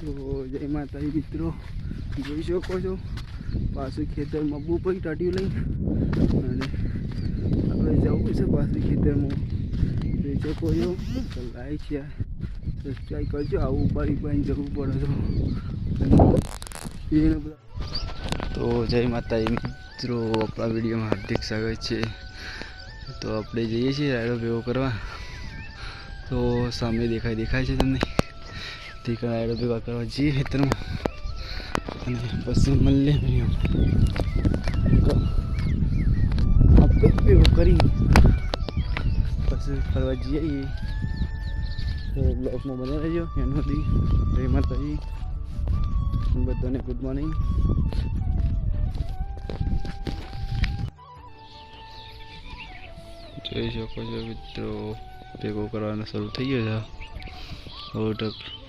તો જય માતાજી મિત્રો. જોઈ શકો છો, પાછું ખેતરમાં બહુ પડી ટાટ્યું લઈને અને આપણે જવું છે પાછું ખેતરમાં. જોઈ શકો છો, તો લાઈક છે સબસ્ક્રાઈબ કરજો, આવું ઉપાડી ઉપાડીને જવું પડે તો. તો જય માતાજી મિત્રો, આપણા વિડીયોમાં હાર્દિક સ્વાગત છે. તો આપણે જઈએ છીએ રાયડો ભેગો કરવા. તો સામે દેખાય દેખાય છે તમને. તે રાયડો ભેગા કરવા જઈએ ખેતરમાં અને પછી મળીએ ભેગો કરી. પછી ફરવા જઈએ. બ્લોકમાં બધા રહેજો એનું હતી જય જોઈ શકો છો મિત્રો, ભેગો કરવાનો શરૂ થઈ ગયો છે. ઓટક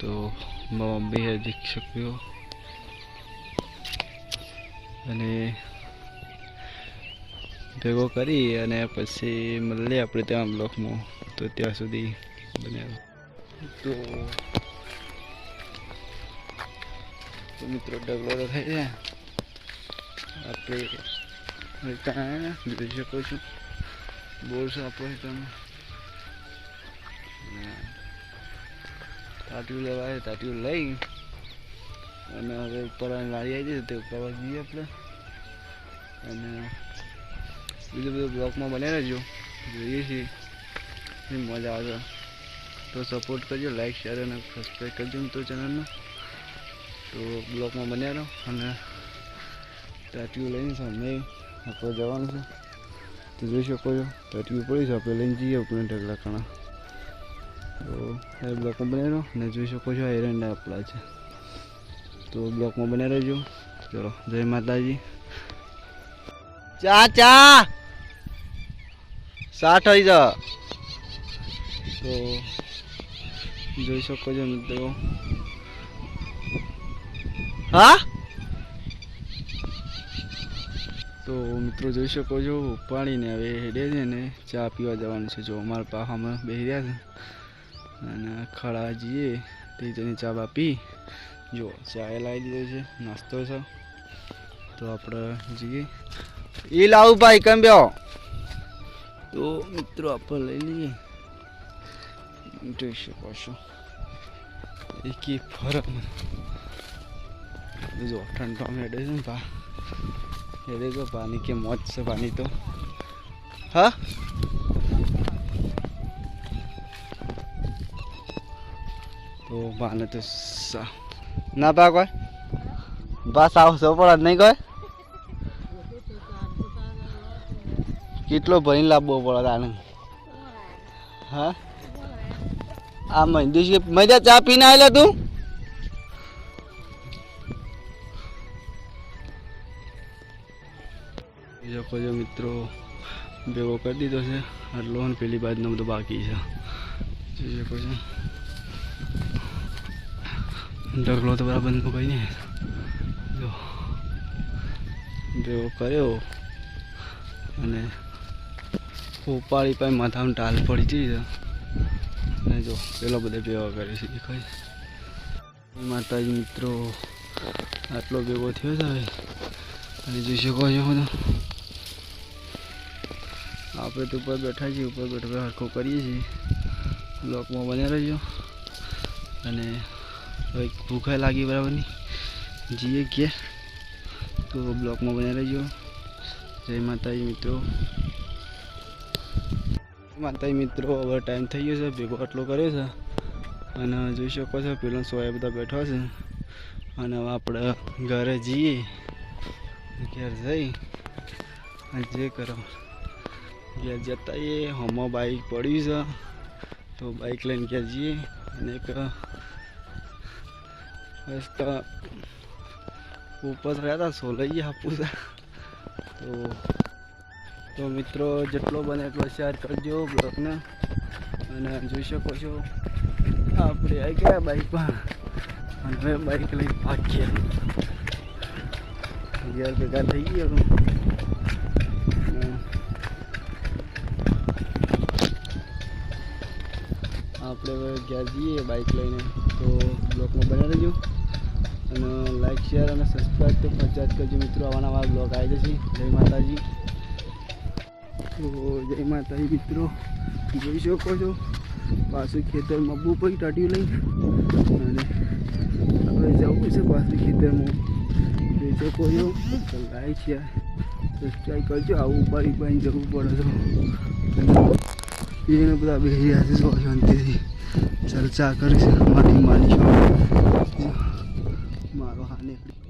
તો મમ્મી હે દેખી શક્યો અને ભેગો કરી અને પછી મળીએ આપણે ત્યાં બ્લોકમાં તો ત્યાં સુધી બને તો તો મિત્રો ડગલો તો થઈ જાય આપણે ત્યાં જોઈ શકો છો. બોર છે આપણો તમે તાટ્યું લેવાય તાટિયું લઈ અને હવે ઉપર લારી આવી જશે તે ઉપર જઈએ આપણે. અને બીજું બધું બ્લોકમાં બને રહેજો. જોઈએ છીએ. મજા આવે તો. સપોર્ટ કરજો લાઈક શેર અને સબસ્ક્રાઈબ કરજો મિત્રો ચેનલને તો બ્લોકમાં બન્યા રહો અને ટાટીઓ લઈને સામે આપણે જવાનું છે. તો જોઈ શકો છો ટાટીઓ પડી છે, આપણે લઈને જઈએ આપણે ઢગલા ખાણા. તો એ બ્લોકમાં બનાવી રહો ને જોઈ શકો છો એરંડા આપણા છે. તો બ્લોકમાં બનાવી રહેજો ચલો, જય માતાજી. ચા ચા! સાઠ થઈ જા. તો જોઈ શકો છો મિત્રો. હા? તો મિત્રો જોઈ શકો છો પાણીને હવે હેડે છે ને ચા પીવા જવાનું છે. જો અમારા પાખામાં બેસી રહ્યા છે. અને ખડા જઈએ. તેની ચા બાપી. જો, ચા લાવી દીધો છે. નાસ્તો છે. તો આપણે જઈએ. એ લાવું ભાઈ, કેમ બ્યો તો મિત્રો, આપણે લઈ લઈએ. જોઈ શકો છો. એક એ ફરક મને. જો, ઠંડો મેળે છે ને ભા. એ દેખો પાણી કે મોજ છે પાણી તો. હા? તો બાને તો ના પા કોઈ બસ આવશો પણ નહીં કોઈ કેટલો ભરીને લાવવો પડે આને હા? આ મહિન્દુ મજા ચા પીને આવેલા તું? બીજો કોઈ મિત્રો ભેગો કરી દીધો છે. આટલો અને પેલી બાજુનો બધો બાકી છે. જોઈ શકો ઢગલો તો બરાબર મુકાઈ ને. જો. ભેગો કર્યો. અને ઉપાડી પાસે માથામાં ટાલ પડી જઈ અને જો, પેલો બધે ભેગો કરે છે, દેખાય માતાજી મિત્રો. આટલો ભેગો થયો છે હવે. અને જોઈ શકો છો બધો. આપણે તો ઉપર બેઠા છીએ, ઉપર બેઠા હરખો કરીએ છીએ. બ્લોકમાં બન્યા રહેજો. અને હવે ભૂખે લાગી બરાબરની જઈએ કે તો બ્લોકમાં બન્યા રહેજો. જય માતાજી મિત્રો. માતાજી મિત્રો, હવે ટાઈમ થઈ ગયો છે. ભેગો આટલો કર્યો છે. અને જોઈ શકો છો, પેલો સોયા બધા બેઠા છે. અને હવે આપણે ઘરે જઈએ. ઘેર જઈ. અને જે કરો. ઘેર જતા એ હમો બાઈક પડ્યું છે. તો બાઈક લઈને ઘેર જઈએ. અને એક રસ્તા ઉપર રહ્યા હતા સોલૈયા છે તો તો મિત્રો જેટલો બને એટલો શેર કરજો બ્લોગને અને જોઈ શકો છો, આપણે આવી ગયા બાઈકમાં અને બાઈક લઈ ભાગીએ. અગિયાર ભેગા થઈ ગયો આપણે હવે ઘેર જઈએ બાઇક લઈને. તો બ્લોકમાં બનાવી રહેજો. અને લાઈક શેર અને સબસ્ક્રાઈબ તો પંચાયત કરજો મિત્રો. આવા નવા બ્લોગ આવી જશે જય માતાજી. તો જય માતાજી મિત્રો. જોઈ શકો છો. પાછું ખેતરમાં બહુ પડી ટાટ્યું લઈને અને હવે જવું છે પાછું ખેતરમાં. જોઈ શકો છો. લાય શેર સબસ્ક્રાઈબ કરજો. આવું ઉપાડી ઉપાડીને જવું પડે તો એને બધા બેસી રહ્યા છે. શાંતિથી ચર્ચા કરીશ મારી માની મારો હા નીકળી